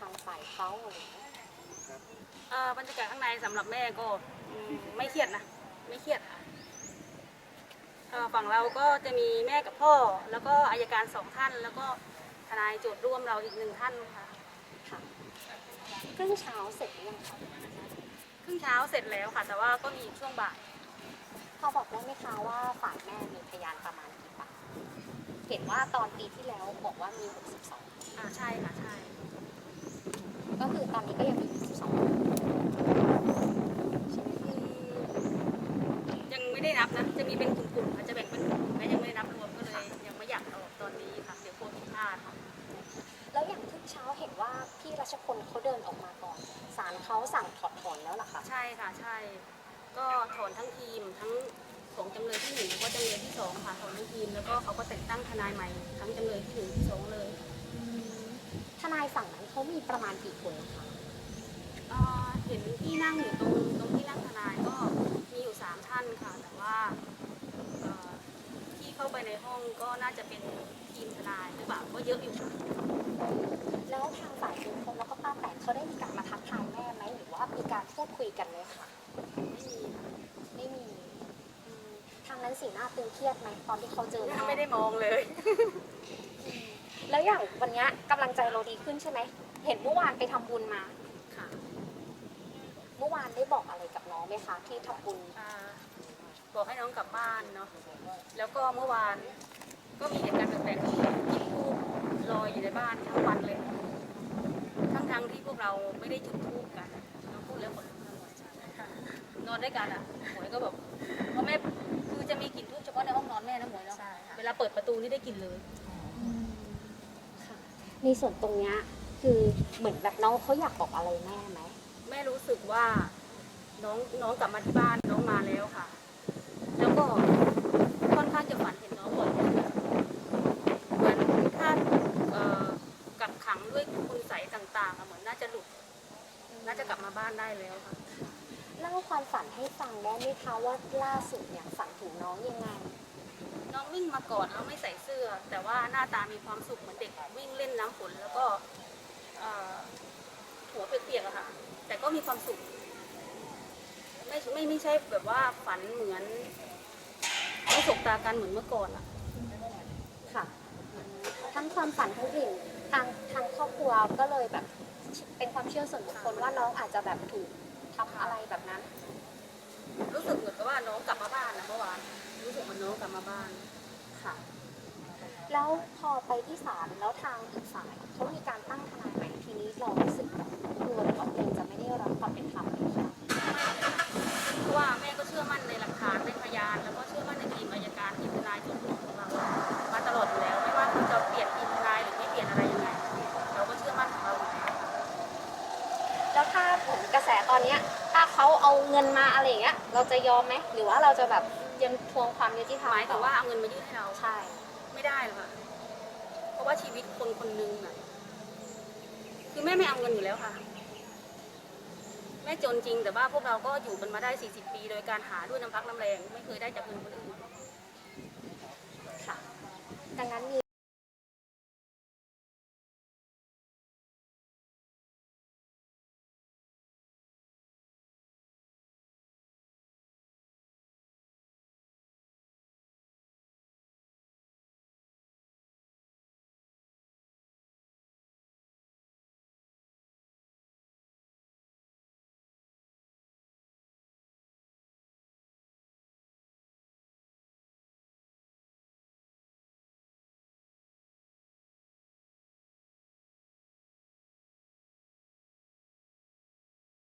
ทางฝ่ายเขาอะไรอย่างเงี้ยเอ่อบรรยากาศข้างในสำหรับแม่ก็อืมไม่เครียดนะ ไม่เครียดค่ะเอ่อฝั่งเราก็จะมีแม่กับพ่อ แล้วก็อายการสองท่าน แล้วก็ทนายโจทย์ร่วมเราอีกหนึ่งท่านค่ะค่ะครึ่งเช้าเสร็จหรือยังคะครึ่งเช้าเสร็จแล้วค่ะ แต่ว่าก็มีอีกช่วงบ่าย พอบอกได้ไหมคะว่าฝ่ายแม่มีพยานประมาณกี่ปากเห็นว่าตอนปีที่แล้วบอกว่ามี 62 อ่าใช่ค่ะใช่ ก็คือตอนนี้ก็ยังมี62ใช่ไหมคะยังไม่ได้นับนะ จะมีเป็นกลุ่มๆค่ะจะแบ่งเป็นกลุ่มและยังไม่ได้นับรวมก็เลย ยังไม่อยากเอาออกตอนนี้ค่ะ เดี๋ยวกลัวผิดพลาดค่ะ แล้วอย่างทุกเช้าเห็นว่าพี่รัชพลเขาเดินออกมาก่อนศาลเขาสั่งถอดถอนแล้วล่ะคะใช่ค่ะใช่ ก็ถอนทั้งทีมทั้งของจำเลยที่หนึ่งแล้วก็จำเลยที่สองค่ะถอนทั้งทีมแล้วก็เขาก็แต่งตั้งทนายใหม่ทั้งจำเลยที่หนึ่งที่สองเลย ทนายฝั่งนั้นเขามีประมาณกี่คนคะเอ่อเห็นที่นั่งอยู่ตรงตรงที่นั่งทนายก็มีอยู่สามท่านค่ะ แต่ว่าเอ่อที่เข้าไปในห้องก็น่าจะเป็นทีมทนายหรือเปล่าก็เยอะอยู่ค่ะแล้วทางฝ่ายลุงพลแล้วก็ป้าแตนเขาได้มีการมาทักทายแม่ไหมหรือว่ามีการพูดคุยกันไหมคะไม่มีค่ะไม่มีอืมทางนั้นสีหน้าตึงเครียดไหมตอนที่เขาเจอแม่ ไม่ได้มองเลย แล้วอย่างวันเนี้ยกำลังใจเราดีขึ้นใช่ไหม เห็นเมื่อวานไปทำบุญมา ค่ะเมื่อวานได้บอกอะไรกับน้องไหมคะ ที่ทำบุญ อ่าบอกให้น้องกลับบ้านเนาะ แล้วก็เมื่อวานก็มีเหตุการณ์แปลกๆคือจุดธูปลอยอยู่ในบ้านทั้งวันเลย ทั้งๆที่พวกเราไม่ได้จุดธูปกันเราพูดแล้วคนลุกทั้งหมดนอนด้วยกันอะหมวยก็แบบเพราะแม่คือจะมีกลิ่นทูบเฉพาะในห้องนอนแม่นะหมวยเนาะเวลาเปิดประตูนี่ได้กลิ่นเลยค่ะ ในส่วนตรงเนี้ยคือเหมือนแบบน้องเขาอยากบอกอะไรแม่ไหมแม่รู้สึกว่าน้องน้องกลับมาที่บ้านน้องมาแล้วค่ะ แล้วก็ค่อนข้างจะฝันเห็นน้องบ่อยเหมือนถ้าเอ่อกักขังด้วยคุณใสยต่างๆอะเหมือนน่าจะหลุดน่าจะกลับมาบ้านได้แล้วค่ะ เล่าความฝันให้ฟังได้ไหมคะว่าล่าสุดเนี่ยฝันถึงน้องยังไง น้องวิ่งมาก่อนแล้วไม่ใส่เสื้อ แต่ว่าหน้าตามีความสุขเหมือนเด็กวิ่งเล่นน้ำฝนแล้วก็เอ่อหัวเปียกๆอะค่ะ แต่ก็มีความสุข ไม่ไม่ไม่ใช่แบบว่าฝันเหมือนไม่สบตากันเหมือนเมื่อก่อนอะค่ะ ทั้งความฝันทั้งกลิ่นทางทางครอบครัวก็เลยแบบเป็นความเชื่อส่วนบุคคลว่าน้องอาจจะแบบถูกทำอะไรแบบนั้น มันน้องกลับมาบ้านค่ะ แล้วพอไปที่ศาลแล้วทางอีกฝ่ายเขามีการตั้งทนายใหม่ทีนี้เรารู้สึกแบบกลัวหรือว่าเกรงจะไม่ได้รับความเป็นธรรมเลยค่ะเพราะว่าแม่ก็เชื่อมั่นในหลักฐานในพยาน แล้วก็เชื่อมั่นในทีมอายการทีมทนายจนถึงของเรามาตลอดอยู่แล้ว ไม่ว่าคุณจะเปลี่ยนทีมทนายหรือไม่เปลี่ยนอะไรยังไงเราก็เชื่อมั่นของเราอยู่แล้วค่ะแล้วถ้าผลกระแสตอนเนี้ย ถ้าเขาเอาเงินมาอะไรอย่างเงี้ย เราจะยอมไหมหรือว่าเราจะแบบยังทวงความยุติธรรมหมายถึงว่าเอาเงินมายื่นให้เราใช่ ไม่ได้หรอกค่ะเพราะว่าชีวิตคนคนหนึงน่ะคือแม่ไม่เอาเงินอยู่แล้วค่ะ แม่จนจริงแต่ว่าพวกเราก็อยู่กันมาได้ 40 ปี โดยการหาด้วยน้ำพักน้ำแรง ไม่เคยได้จากเงินคนอื่น